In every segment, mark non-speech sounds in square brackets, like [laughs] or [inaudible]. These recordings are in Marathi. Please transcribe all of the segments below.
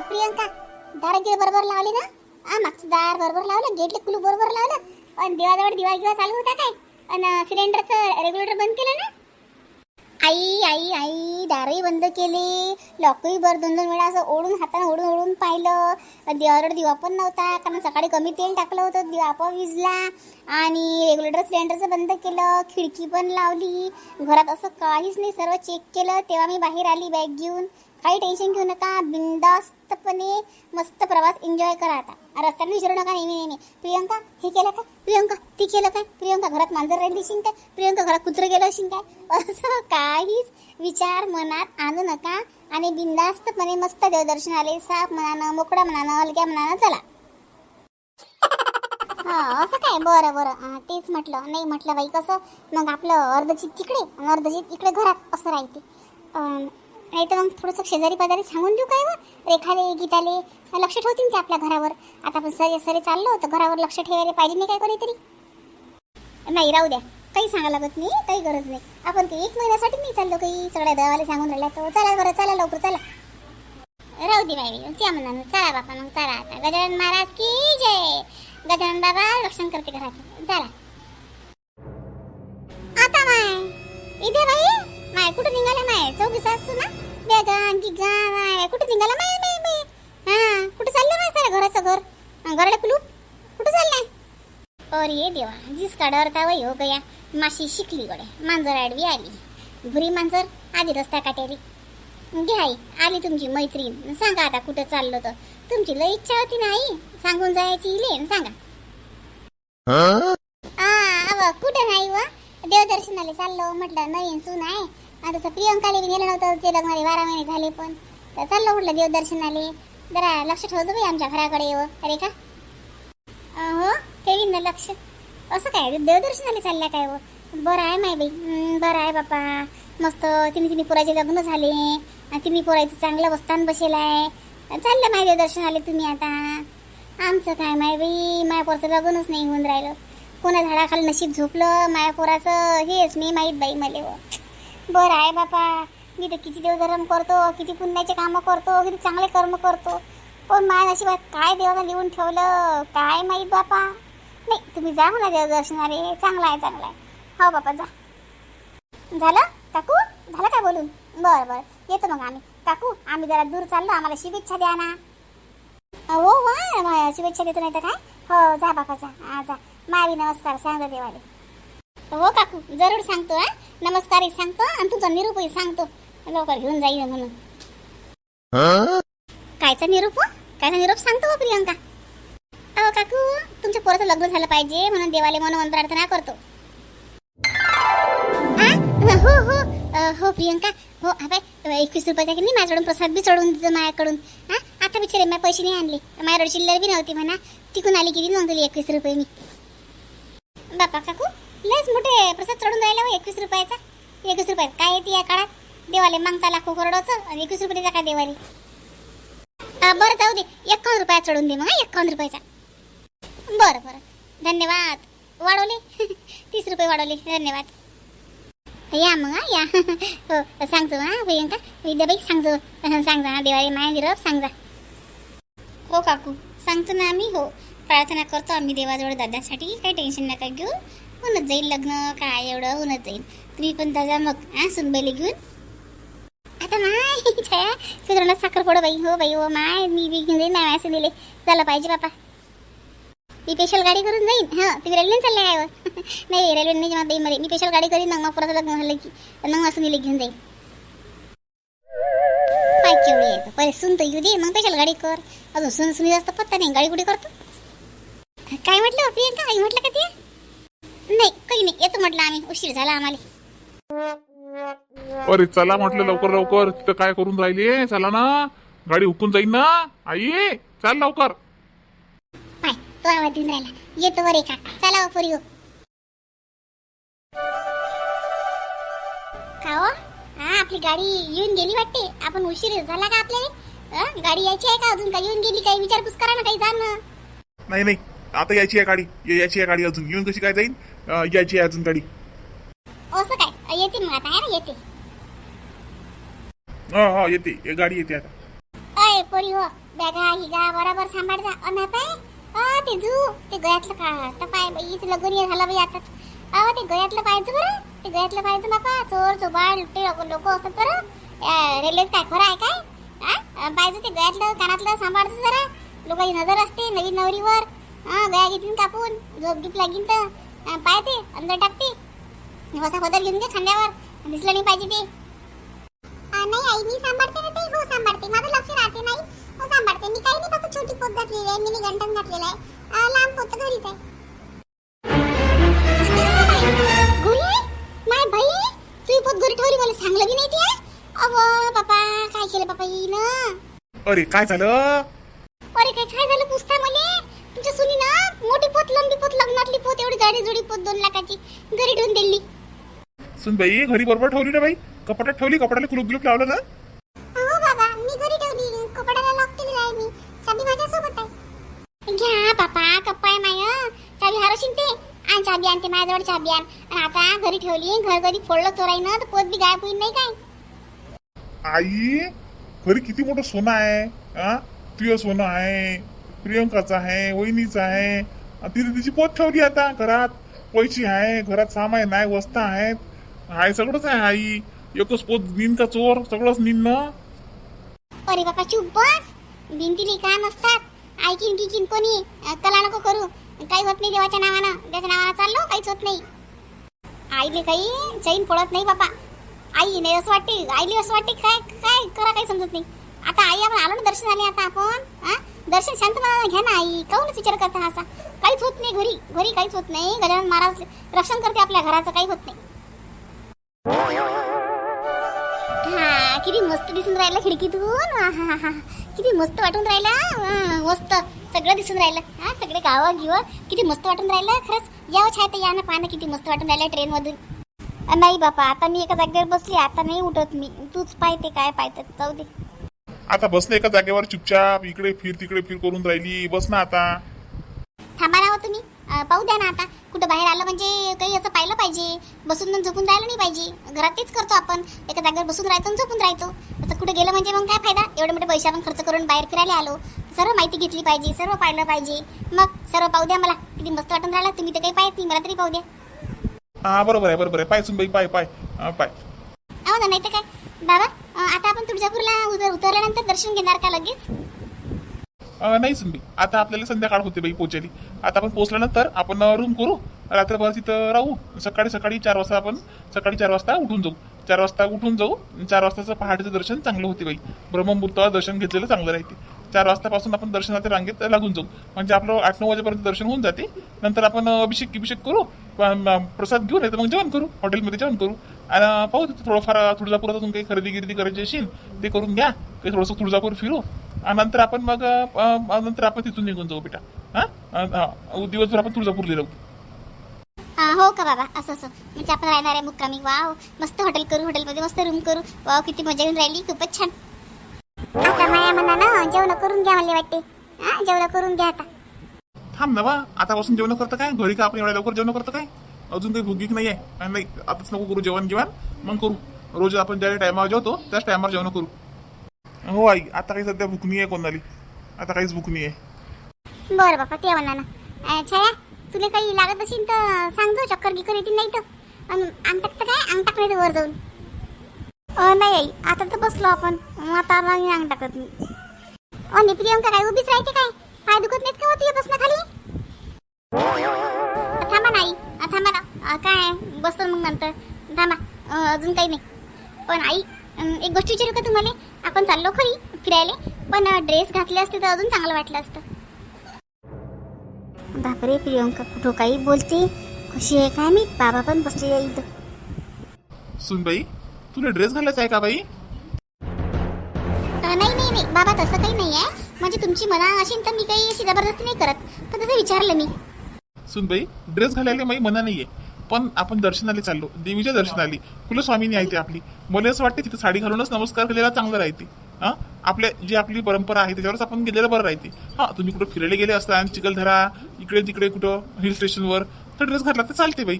प्रियंका दार गिर बरोबर लावली ना? हा मागचं दार बरोबर लावलं गेटले कुलू बरोबर लावलं. आणि देवाजवळ दिवा गिवा चालू होता काय? आणि सिलेंडरचं रेग्युलेटर बंद केलं ना? आई आई आई दारही बंद केले. लॉकही बर दोन दोन वेळा असं ओढून हाताने ओढून ओढून पाहिलं. देवावर दिवा पण नव्हता. कारण सकाळी कमी तेल टाकलं होतं दिवा पण विजला. आणि रेग्युलेटर सिलेंडरचं बंद केलं खिडकी पण लावली. घरात असं काहीच नाही सर्व चेक केलं. तेव्हा मी बाहेर आली बॅग घेऊन. काही टेन्शन घेऊ नका. बिंदास्तपणे मस्त प्रवास एन्जॉय करा आता. रस्त्याने विचारू नका. नेहमी नेहमी प्रियंका हे केलं काय? प्रियंका ती केलं काय? प्रियंका घरात मांजर राहिली असेल काय? प्रियंका घरात कुत्रं गेलं असेल काय? असं काहीच विचार मनात आणू नका आणि बिंदास्तपणे मस्त देवदर्शनाले साफ मनानं मोकळ्या मनानं हलक्या मनानं चला. असं काय? बरं बरं. तेच म्हटलं. नाही म्हटलं बाई कसं? मग आपलं अर्धचित तिकडे आणि अर्धचित इकडे घरात असं राहते. नाही तर मग थोडंसं शेजारी पाजारी सांगून देऊ काय व रेखाले गीताले लक्ष ठेवतील ते आपल्या घरावर. आता आपण सरे सरे चाललो होतं घरावर लक्ष ठेवायला पाहिजे नाही काय कोणीतरी? नाही राहू द्या. काही सांगा लागत नाही काही गरज नाही. आपण ते एक महिन्यासाठी नाही चाललो काही. सगळ्या देवाले सांगून राहिल्या तर चला बरं चला लवकर चला. राहू दे बाई त्या म्हणा चला बापा मग चला आता. गजानन महाराज की जय. गजानन बाबा रक्षण करते घराचं चला. आता माय. इथे बाई. माय कुठं निघाला माय? चौकी सासू ना? बेगा गिगा माय कुठं निघाला माय माय माय? हा कुठं चाललं माय सारा घराचं घर? घराला कुलू कुठं चाललाय? अरे देवा जिस काढावर वय हो गया. माशी शिकली गडे मांजर आडवी आली. भुरी मांजर आधी रस्ता काटेली. घ्या आई आली तुमची मैत्रीण. सांगा आता कुठं चाललो तर. तुमची लई इच्छा होती ना आई. सांगून जायची इले सांगा. कुठं नाही व? देवदर्शनाला चाललो. म्हटलं नवीन सून आहे. आता तसं प्रियंकाला बी नेलं नव्हतं ते लग्न बारा महिने झाले पण. तर चाललो म्हटलं देवदर्शनाले. जरा लक्ष ठेवतो बाई आमच्या घराकडे व अरे का? हो ठेवीन ना लक्ष. असं काय? देवदर्शनाला चालल्या काय व बरं आहे माय बाई. बरं आहे बापा मस्त तिने तिने पोराचे लग्न झाले. आणि तिन्ही पोराचं चांगलं बसतान बसेल आहे. चाललं माय देवदर्शनाले तुम्ही आता. आमचं काय माय बाई? माया पोराचं लग्नच नाही होऊन राहिलं. कोणा झाडाखाली नशीब झोपलं माया पोराचं हेच नाही माहीत बाई मला व हो. बरं आहे बापा. मी तर किती देवधर्म करतो किती पुण्याचे कामं करतो किती चांगले कर्म करतो. पण माझ्या नशिबात काय देवानं लिहून ठेवलं? काय माहीत बापा? नाही तुम्ही जा म्हणा देवदर्शनाले चांगला आहे चांगला आहे. हो बापा जा. झालं? काकू? झालं का बोलून? बरं बरं. येतो मग आम्ही. काकू आम्ही जरा दूर चाललो. आम्हाला शुभेच्छा द्या ना. हो वा शुभेच्छा देतो नाही तर काय? हो जा बापा जा. जा. मावी नमस्कार सांगा देवाले. हो काकू जरूर सांगतो हा. नमस्कार सांगतो आणि तुमचा निरूपही सांगतो. लवकर घेऊन जाईल म्हणून. कायचा निरूप हो? कायचा निरूप सांगतो हो प्रियंका. अहो काकू तुमच्या पोराचं लग्न झालं पाहिजे म्हणून देवाले मनोमन प्रार्थना करतो. आ? हो हो. अ, हो प्रियंका. हो अबे एकवीस रुपयाचा की नाही? माझ्याकडून प्रसाद बी चढून दिलं माझ्याकडून हा आता बिचारे माझे पैसे नाही आणले. माझ्याकडे चिल्लर बी नव्हती म्हणा. तिकून आली की मग तुला एकवीस रुपये मी. बापा काकू लयच मोठे प्रसाद चढून राहिला हो, एकवीस रुपयाचा. एकवीस रुपयात काय येते या काळात? देवाले मागता लाखो करोडोचं आणि एकवीस रुपये देता का देवाले? बरं जाऊ दे. एकावन्न रुपया चढून दे मग एकावन्न रुपयाचा. बरं बरं. धन्यवाद. वाढवले. [laughs] तीस रुपये वाढवले. धन्यवाद. या मग या. [laughs] हो सांगतो हा प्रियंका. विद्याबाई सांगतो. सांगजा हा दिवाळी माया निरप सांगजा हो काकू. सांगतो ना आम्ही हो. प्रार्थना करतो आम्ही देवाजवळ दादासाठी. काही टेन्शन नका घेऊ. होऊनच जाईल लग्न काय एवढं होऊनच जाईल. तुम्ही पण दादा मग हा सुनबाईला घेऊन. आता माय छाया सुधारणा साखर फोडो बाई हो बाई हो माय मी बी घेऊन जाईन माय असं दिले झालं पाहिजे बापा. मी स्पेशल गाडी करून जाईन. हां तुम्ही रेल्वेने चालले आहे [laughs] नाही रेल्वे नाही जमा बाईमध्ये मी स्पेशल गाडी करीन मग मग परत लग्न झालं की मग असं दिले घेऊन जाईन. पाय केवढी येतं पहिले सुन तर येऊ दे मग स्पेशल गाडी कर. अजून सुन सुनी जास्त पत्ता नाही गाडी कुठे करतो? काय म्हटलं प्रियंका आई म्हटलं का ते? नाही काही नाही. येतो म्हटलं आम्ही. उशीर झाला आम्हाला. अरे चला म्हटलं लवकर लवकर. तिथं काय करून राहिली? चला ना. गाडी हुकून जाईन ना. आई चाल लवकर. पाय तो आवाज देऊन राहिला. येतो चला पोरी हो. का हो? हा आपली गाडी येऊन गेली वाटते. आपण उशीर झाला का आपल्याला? गाडी यायची आहे का अजून? का येऊन गेली? काही विचारपूस करा ना काही जा ना. नाही नाही. आता यायची आहे गाडी. ये- यायची आहे गाडी अजून. येऊन कशी काय जाईन? अं, यायची आहे अजून गाडी. असं काय? येते मग आता आहे ना? येते हा हा येते. ये गाडी येते आता. अय पोरी हो बॅगा हिगा बरोबर सांभाळ जा. अन पाय अ ते जू ते गळ्यातलं का तर पाय बाई तुला गणी झाला बाई आताच. अहो ते गळ्यातलं पाहिजे बरं. ते गळ्यातलं पाहिजे बापा चोर लोक असतात बरं. अ, रेल्वेत काय खरं आहे काय? पाहिजे ते गळ्यातलं कानातलं सांभाळतं जरा. लोकांची नजर असते नवीन नवरीवर. हा गळ्या घेतील कापून. झोप गिप लागीन तर. अ, पाय ते अंदर टाकते वसा पदर घेऊन घे खांद्यावर. दिसलं नाही पाहिजे ते. नाही आई मी सांभाळते ना ते. हो सांभाळते. माझं लक्ष राहते नाही. हो सांभाळते. मी काही नाही फक्त छोटी पोत घातलेली आहे. मिनी गंठन घातलेला आहे. लांब पोत घरीच आहे. गुले माय बाई तू पोत घरी ठेवली मला सांगलं बी नाही ते अव बापा काय केलं बापा अरे काय झालं? अरे काय काय झालं पुसता मले तुमच्या सुनी ना मोठी पोत लंबी पोत एवढी जाडी जोडी पोत दोन लाखाची. घरी ठेवून दिली. सुन बाई घरी बरोबर ठेवली ना बाई? कपाटात ठेवली कपाटाला कुलूप गिलूप लावलं ना? हो बाबा मी घरी ठेवली. कपड्याला लॉक केलेलं आहे मी. चाबी माझ्या सोबत आहे. घ्या बापा कप्पाय माय चाबी हरवशील ते. आण चाबी आणते माझ्याजवळ चाबी आण. आणि आता घरी ठेवली घर कधी फोडलं चोराईनं तर पोत बी गायब होईल नाही काय? आई घरी किती मोठं सोनं आहे हा? तुझं सोनं आहे प्रियंकाचं आहे वहिनीचं आहे तिची पोत ठेवली आता. घरात पैसे आहे घरात सामान आहे वस्ता आहेत. आहे सगळंच आहे आई एकच पोत नीन का चोर सगळंच नीन अरे बापा चुप बस. भिंतीली का नसतात? ऐकीन की किन कोणी कला नको करू. काही होत नाही देवाच्या नावानं. देवाच्या नावानं चाललो काहीच होत नाही. आईले काही चैन पडत नाही बापा. आई नाही असं वाटते. आईले असं वाटते काय काय करा काही समजत नाही. आता आई आपण आलो ना दर्शन आले आता आपण हा? दर्शन शांत मनानं घ्या ना आई. काहूनच विचार करता असा? काहीच होत नाही घरी. घरी काहीच होत नाही. गजानन महाराज रक्षण करते आपल्या घराचं काही होत नाही. हा किती मस्त दिसून राहिलं खिडकीतून. हा, हा, किती मस्त वाटून राहिला. मस्त. सगळं दिसून राहिलं. हा सगळे गावं गिवं किती मस्त वाटून राहिलं. खरंच यावं छाय या ना पाहणं किती मस्त वाटून राहिलं ट्रेन मधून नाही बापा आता मी एका जागेवर बसली. आता नाही उठत मी. तूच पाहते काय पाहते. जाऊ दे. आता बसले एका जागेवर चुपचाप इकडे फिर तिकडे फिर करून राहिली. बस ना आता. थांबा ना हो तुम्ही. अ, पाहू द्या ना आता. कुठं बाहेर आलं म्हणजे काही असं पाहिलं पाहिजे. बसून आणि झोपून राहिलं नाही पाहिजे. घरात तेच करतो आपण. एका जागेवर बसून राहतो आणि झोपून राहतो असं कुठं गेलं म्हणजे मग काय फायदा? एवढे मोठे पैसे आपण खर्च करून बाहेर फिरायला आलो. सर्व माहिती घेतली पाहिजे सर्व पाहिलं पाहिजे. मग सर्व पाहू द्या मला. किती मस्त वाटून राहिला. तुम्ही तर काही पाहत नाही. मला तरी पाहू द्या. हा बरोबर आहे बरोबर आहे. पाय सुन बाई पाय. पाय पाय. हो ना नाही तर काय? बाबा आता आपण तुळजापूरला उतर उतरल्यानंतर दर्शन घेणार का लगेच? अं, नाही सुनबी आता आपल्याला संध्याकाळ होते बाई पोचायली आता आपण पोहोचल्यानंतर आपण रूम करू. रात्रभर तिथं राहू. सकाळी सकाळी चार वाजता आपण सकाळी चार वाजता उठून जाऊ. चार वाजता उठून जाऊ. चार वाजताचं पहाटेचं दर्शन चांगलं होते बाई. ब्रह्ममुहूर्तावर दर्शन घेतलेलं चांगलं राहते. चार वाजतापासून आपण दर्शनाच्या रांगेत लागून जाऊ. म्हणजे आपलं आठ नऊ वाजेपर्यंत दर्शन होऊन जाते. नंतर आपण अभिषेक अभिषेक करू प्रसाद घेऊन येतो मग जेवण करू हॉटेलमध्ये जेवण करू. आणि पाहू तिथं थोडंफार तुळजापुरात काही खरेदी गिरेदी करायची असेल ते करून घ्या. ते थोडंसं तुळजापूर फिरू. आणि नंतर आपण मग नंतर आपण तिथून निघून जाऊ बेटा. हा? दिवसभर आपण तुळजापूरला राहू. हा, हो का बाबा? असं असं. म्हणजे आपण राहणार आहे मुक्कामी. वाव! मस्त हॉटेल करू हॉटेलमध्ये मस्त रूम करू. वाव किती मजा येऊन राहिली. खूपच छान. आता माया मनानं जेवण करून घ्या मला वाटते. हा जेवण करून घ्या आता. थांब ना बा. आतापासून जेवण करतं काय? घरी का आपण एवढ्या लवकर जेवण करतं काय? अजून काही भुगीक नाही आहे नाही आताच नको करू जेवण जेवण मग करू. रोज आपण ज्या टायमावर जेवतो त्याच टायमावर जेवण करू. हो आई आता काही सध्या भूक नाही आहे कोणाली. आता काहीच भूक नाही आहे बरं बापा ते म्हणा ना छाया तुला काही लागत असेल तर सांगतो चक्कर गिकर येतील नाही तर. अंग टाकतं काय? टाकलं तर वर जाऊन. नाही आई आता तर बसलो आपण. आता नाही अंग टाकत मी. आणि प्रियंका काय उभीच राहते काय? पाय दुखत नाहीत का होती बसणं खाली? थांबा नाही आई. थांबा ना. काय बसतो मग नंतर. थांबा. अजून काही नाही. पण आई एक गोष्ट विचारू का तुम्हाला? आपण चाललो खरी फिरायला. पण ड्रेस घातले असते तर अजून चांगलं वाटलं असतं. बापरे प्रियंका कुठं काही बोलते? कशी आहे काय मी? बाबा पण बसले आहे इथं. सुन बाई तुला ड्रेस घालायचा आहे का बाई? नाही नाही नाही. बाबा तसं काही नाही आहे म्हणजे तुमची मना असेल तर मी काही अशी जबरदस्ती नाही करत. पण तसं विचारलं मी. सुन बाई ड्रेस घालायला माझी मना नाहीये. पण आपण दर्शनाला चाललो. देवीच्या दर्शनाली. कुलस्वामीनी आहे ती आपली. मला असं वाटते तिथे साडी घालूनच नमस्कार केलेला चांगला राहते. हा? आपल्या जी आपली परंपरा आहे त्याच्यावरच आपण गेलेलं बरं राहते. हा तुम्ही कुठं फिरायला गेले असता आणि चिखलदरा इकडे तिकडे कुठं हिल स्टेशनवर तर ड्रेस घातला तर चालते बाई.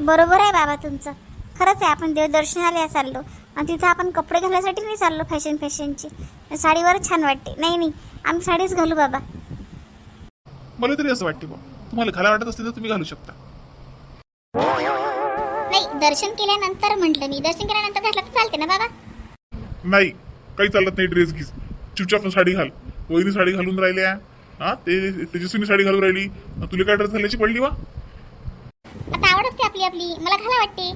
बरोबर आहे बाबा तुमचं. खरंच आहे आपण देवदर्शनाला चाललो. आणि तिथं आपण कपडे घालायसाठी नाही चाललो फॅशन फॅशनची साडीवरच छान वाटते. नाही नाही. आम्ही साडीच घालू बाबा. मला तरी असं वाटते बा तुम्हाला घाला वाटत असते तर तुम्ही घालू शकता. नाही दर्शन केल्यानंतर म्हटलं मी. दर्शन केल्यानंतर घातलं तर चालते ना बाबा? नाही काही चालत नाही ड्रेस घीस चुपचाप साडी घाल. वहिनी साडी घालून राहिल्या. हा ते तेजस्वीनी साडी घालून राहिली. तुला काय ड्रेस घालायची पडली वा आता आवड असते आपली आपली. मला घाला वाटते.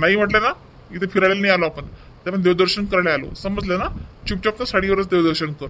नाही म्हटलं ना इथे फिरायला नाही आलो आपण. त्यामुळे देवदर्शन करायला आलो. समजलं ना? चुपचाप साडीवरच देवदर्शन कर.